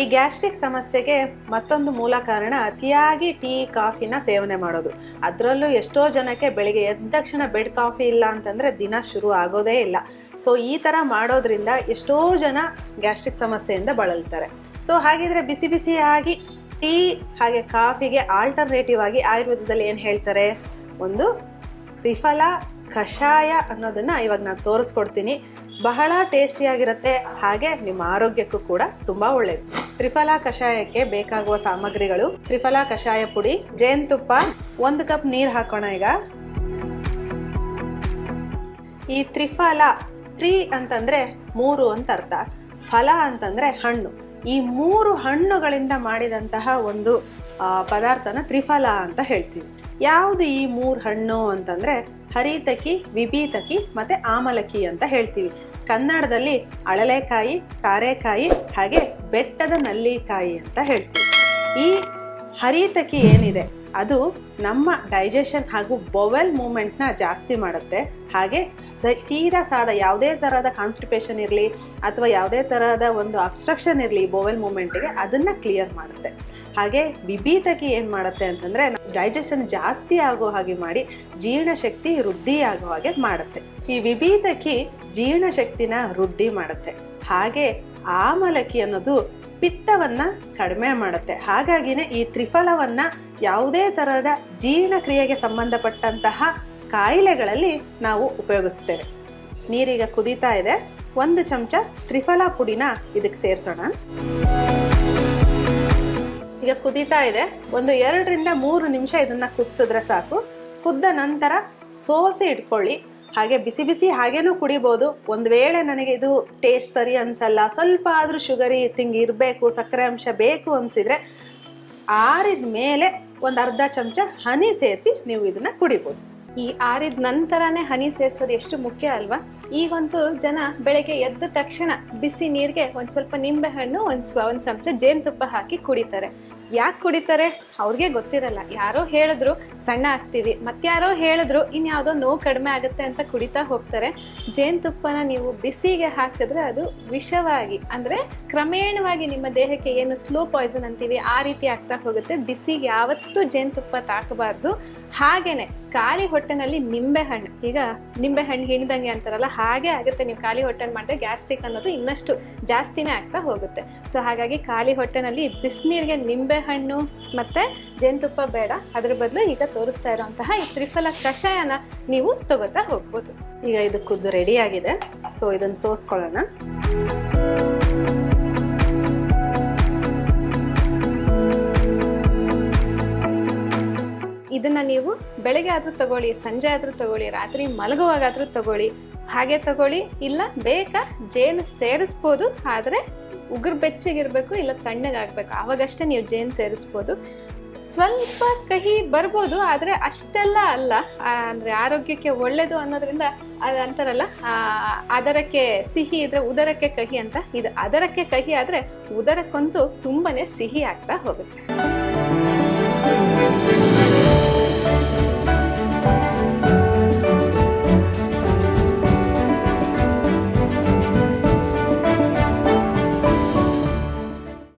ಈ ಗ್ಯಾಸ್ಟ್ರಿಕ್ ಸಮಸ್ಯೆಗೆ ಮತ್ತೊಂದು ಮೂಲ ಕಾರಣ ಅತಿಯಾಗಿ ಟೀ, ಕಾಫಿನ ಸೇವನೆ ಮಾಡೋದು. ಅದರಲ್ಲೂ ಎಷ್ಟೋ ಜನಕ್ಕೆ ಬೆಳಿಗ್ಗೆ ಎದ್ದ ತಕ್ಷಣ ಬೆಡ್ ಕಾಫಿ ಇಲ್ಲ ಅಂತಂದರೆ ದಿನ ಶುರು ಆಗೋದೇ ಇಲ್ಲ. ಸೊ, ಈ ಥರ ಮಾಡೋದ್ರಿಂದ ಎಷ್ಟೋ ಜನ ಗ್ಯಾಸ್ಟ್ರಿಕ್ ಸಮಸ್ಯೆಯಿಂದ ಬಳಲ್ತಾರೆ. ಸೊ, ಹಾಗಿದ್ರೆ ಬಿಸಿ ಬಿಸಿಯಾಗಿ ಟೀ ಹಾಗೆ ಕಾಫಿಗೆ ಆಲ್ಟರ್ನೇಟಿವ್ ಆಗಿ ಆಯುರ್ವೇದದಲ್ಲಿ ಏನು ಹೇಳ್ತಾರೆ? ಒಂದು ತ್ರಿಫಲ ಕಷಾಯ ಅನ್ನೋದನ್ನು ಇವಾಗ ನಾನು ತೋರಿಸ್ಕೊಡ್ತೀನಿ. ಬಹಳ ಟೇಸ್ಟಿಯಾಗಿರುತ್ತೆ. ಹಾಗೆ ನಿಮ್ಮ ಆರೋಗ್ಯಕ್ಕೂ ಕೂಡ ತುಂಬ ಒಳ್ಳೆಯದು ತ್ರಿಫಲ ಕಷಾಯಕ್ಕೆ ಬೇಕಾಗುವ ಸಾಮಗ್ರಿಗಳು. ತ್ರಿಫಲ ಕಷಾಯ ಪುಡಿ, ಜೇನುತುಪ್ಪ, ಒಂದು ಕಪ್ ನೀರು ಹಾಕೋಣ ಈಗ. ಈ ತ್ರಿಫಲ ತ್ರೀ ಅಂತಂದ್ರೆ ಮೂರು ಅಂತ ಅರ್ಥ. ಫಲ ಅಂತಂದ್ರೆ ಹಣ್ಣು. ಈ ಮೂರು ಹಣ್ಣುಗಳಿಂದ ಮಾಡಿದಂತಹ ಒಂದು ಪದಾರ್ಥನ ತ್ರಿಫಲ ಅಂತ ಹೇಳ್ತೀವಿ. ಯಾವುದು ಈ ಮೂರು ಹಣ್ಣು ಅಂತಂದ್ರೆ ಹರಿತಕಿ, ವಿಭೀತಕಿ ಮತ್ತೆ ಆಮಲಕಿ ಅಂತ ಹೇಳ್ತೀವಿ. ಕನ್ನಡದಲ್ಲಿ ಅಳಲೆಕಾಯಿ ಕಾರೆಕಾಯಿ ಹಾಗೆ ಬೆಟ್ಟದ ನಲ್ಲಿಕಾಯಿ ಅಂತ ಹೇಳ್ತೀವಿ. ಈ ಹರಿತಕಿ ಏನಿದೆ? ಅದು ನಮ್ಮ ಡೈಜೆಷನ್ ಹಾಗೂ ಬೊವೆಲ್ ಮೂಮೆಂಟ್ನ ಜಾಸ್ತಿ ಮಾಡುತ್ತೆ. ಹಾಗೆ ಸೀದಾ ಸಾದ ಯಾವುದೇ ಥರದ ಕಾನ್ಸ್ಟಿಪೇಷನ್ ಇರಲಿ ಅಥವಾ ಯಾವುದೇ ಥರದ ಒಂದು ಅಬ್ಸ್ಟ್ರಕ್ಷನ್ ಇರಲಿ ಬೊವೆಲ್ ಮೂಮೆಂಟಿಗೆ ಅದನ್ನು ಕ್ಲಿಯರ್ ಮಾಡುತ್ತೆ. ಹಾಗೆ ವಿಭೀತಕಿ ಏನು ಮಾಡುತ್ತೆ ಅಂತಂದರೆ ಡೈಜೆಷನ್ ಜಾಸ್ತಿ ಆಗೋ ಹಾಗೆ ಮಾಡಿ ಜೀರ್ಣಶಕ್ತಿ ವೃದ್ಧಿ ಆಗೋ ಹಾಗೆ ಮಾಡುತ್ತೆ. ಈ ವಿಭೀತಕಿ ಜೀರ್ಣಶಕ್ತಿನ ವೃದ್ಧಿ ಮಾಡುತ್ತೆ. ಹಾಗೆ ಆಮಲಕಿ ಅನ್ನೋದು ಪಿತ್ತವನ್ನ ಕಡಿಮೆ ಮಾಡುತ್ತೆ. ಹಾಗಾಗಿನೇ ಈ ತ್ರಿಫಲವನ್ನ ಯಾವುದೇ ತರಹದ ಜೀರ್ಣಕ್ರಿಯೆಗೆ ಸಂಬಂಧಪಟ್ಟಂತಹ ಕಾಯಿಲೆಗಳಲ್ಲಿ ನಾವು ಉಪಯೋಗಿಸ್ತೇವೆ. ನೀರೀಗ ಕುದೀತಾ ಇದೆ. ಒಂದು ಚಮಚ ತ್ರಿಫಲ ಪುಡಿನ ಇದಕ್ಕೆ ಸೇರಿಸೋಣ. ಈಗ ಕುದೀತಾ ಇದೆ. ಒಂದು ಎರಡರಿಂದ ಮೂರು ನಿಮಿಷ ಇದನ್ನು ಕುದಿಸಿದ್ರೆ ಸಾಕು. ಕುದ್ದ ನಂತರ ಸೋಸಿ ಇಟ್ಕೊಳ್ಳಿ. ಹಾಗೆ ಬಿಸಿ ಬಿಸಿ ಹಾಗೇನೂ ಕುಡಿಬೋದು. ಒಂದು ವೇಳೆ ನನಗೆ ಇದು ಟೇಸ್ಟ್ ಸರಿ ಅನಿಸಲ್ಲ. ಸ್ವಲ್ಪ ಆದರೂ ಶುಗರಿ ತಿಂಗ್ ಇರಬೇಕು, ಸಕ್ಕರೆ ಅಂಶ ಬೇಕು ಅನಿಸಿದರೆ ಆರಿದ ಮೇಲೆ ಒಂದು ಅರ್ಧ ಚಮಚ ಹನಿ ಸೇರಿಸಿ ನೀವು ಇದನ್ನು ಕುಡಿಬೋದು. ಈ ಆರಿದ ನಂತರನೇ ಹನಿ ಸೇರಿಸೋದು ಎಷ್ಟು ಮುಖ್ಯ ಅಲ್ವಾ? ಈಗಂತೂ ಜನ ಬೆಳಗ್ಗೆ ಎದ್ದ ತಕ್ಷಣ ಬಿಸಿ ನೀರಿಗೆ ಒಂದು ಸ್ವಲ್ಪ ನಿಂಬೆ ಹಣ್ಣು, ಒಂದು ಸ್ವ ಒಂದು ಚಮಚ ಜೇನುತುಪ್ಪ ಹಾಕಿ ಕುಡಿತಾರೆ. ಯಾಕೆ ಕುಡಿತಾರೆ? ಅವ್ರಿಗೆ ಗೊತ್ತಿರಲ್ಲ. ಯಾರೋ ಹೇಳಿದ್ರು, ಸಣ್ಣ ಆಗ್ತೀವಿ. ಮತ್ತಾರೋ ಹೇಳಿದ್ರು ಇನ್ಯಾವುದೋ ನೋವು ಕಡಿಮೆ ಆಗುತ್ತೆ ಅಂತ ಕುಡಿತಾ ಹೋಗ್ತಾರೆ. ಜೇನುತುಪ್ಪನ ನೀವು ಬಿಸಿಗೆ ಹಾಕಿದ್ರೆ ಅದು ವಿಷವಾಗಿ, ಅಂದರೆ ಕ್ರಮೇಣವಾಗಿ ನಿಮ್ಮ ದೇಹಕ್ಕೆ ಏನು ಸ್ಲೋ ಪಾಯ್ಸನ್ ಅಂತೀವಿ, ಆ ರೀತಿ ಆಗ್ತಾ ಹೋಗುತ್ತೆ. ಬಿಸಿಗೆ ಯಾವತ್ತೂ ಜೇನುತುಪ್ಪ ತಾಕಬಾರ್ದು. ಹಾಗೇನೆ ಖಾಲಿ ಹೊಟ್ಟೆನಲ್ಲಿ ನಿಂಬೆ ಹಣ್ಣು. ಈಗ ನಿಂಬೆ ಹಣ್ಣು ಹಿಂಡ್ದಂಗೆ ಅಂತಾರಲ್ಲ, ಹಾಗೆ ಆಗುತ್ತೆ. ನೀವು ಖಾಲಿ ಹೊಟ್ಟೆನ ಮಾಡಿದ್ರೆ ಗ್ಯಾಸ್ಟ್ರಿಕ್ ಅನ್ನೋದು ಇನ್ನಷ್ಟು ಜಾಸ್ತಿನೇ ಆಗ್ತಾ ಹೋಗುತ್ತೆ. ಸೊ ಹಾಗಾಗಿ ಖಾಲಿ ಹೊಟ್ಟೆನಲ್ಲಿ ಬಿಸಿನೀರಿಗೆ ನಿಂಬೆ ಹಣ್ಣು ಮತ್ತೆ ಜೇನುತುಪ್ಪ ಬೇಡ. ಅದ್ರ ಬದಲು ಈಗ ತೋರಿಸ್ತಾ ಇರುವಂತಹ ಈ ತ್ರಿಫಲ ಕಷಾಯನ ನೀವು ತಗೋತಾ ಹೋಗ್ಬೋದು. ಈಗ ಇದು ಕುದ್ದು ರೆಡಿ ಆಗಿದೆ. ಸೊ ಇದನ್ನು ಸೋಸ್ಕೊಳ್ಳೋಣ. ಇದನ್ನ ನೀವು ಬೆಳಗ್ಗೆ ಆದ್ರೂ ತಗೊಳ್ಳಿ ಸಂಜೆ ಆದ್ರೂ ತಗೊಳ್ಳಿ ರಾತ್ರಿ ಮಲಗುವಾಗಾದ್ರೂ ತಗೊಳ್ಳಿ. ಹಾಗೆ ತಗೊಳ್ಳಿ ಇಲ್ಲ ಬೇಕಾ ಜೇನು ಸೇರಿಸ್ಬೋದು ಆದರೆ ಉಗುರು ಬೆಚ್ಚಗಿರ್ಬೇಕು ಇಲ್ಲ ತಣ್ಣಗಾಗ್ಬೇಕು. ಆವಾಗಷ್ಟೇ ನೀವು ಜೇನು ಸೇರಿಸ್ಬೋದು. ಸ್ವಲ್ಪ ಕಹಿ ಬರ್ಬೋದು ಆದರೆ ಅಷ್ಟೆಲ್ಲ ಅಲ್ಲ. ಅಂದ್ರೆ ಆರೋಗ್ಯಕ್ಕೆ ಒಳ್ಳೇದು ಅನ್ನೋದ್ರಿಂದ ಅದು ಅಂತಾರಲ್ಲ ಆ, ಅದರಕ್ಕೆ ಸಿಹಿ ಇದ್ರೆ ಉದರಕ್ಕೆ ಕಹಿ ಅಂತ. ಇದು ಅದರಕ್ಕೆ ಕಹಿ ಆದರೆ ಉದರಕ್ಕಂತೂ ತುಂಬಾನೇ ಸಿಹಿ ಆಗ್ತಾ ಹೋಗುತ್ತೆ.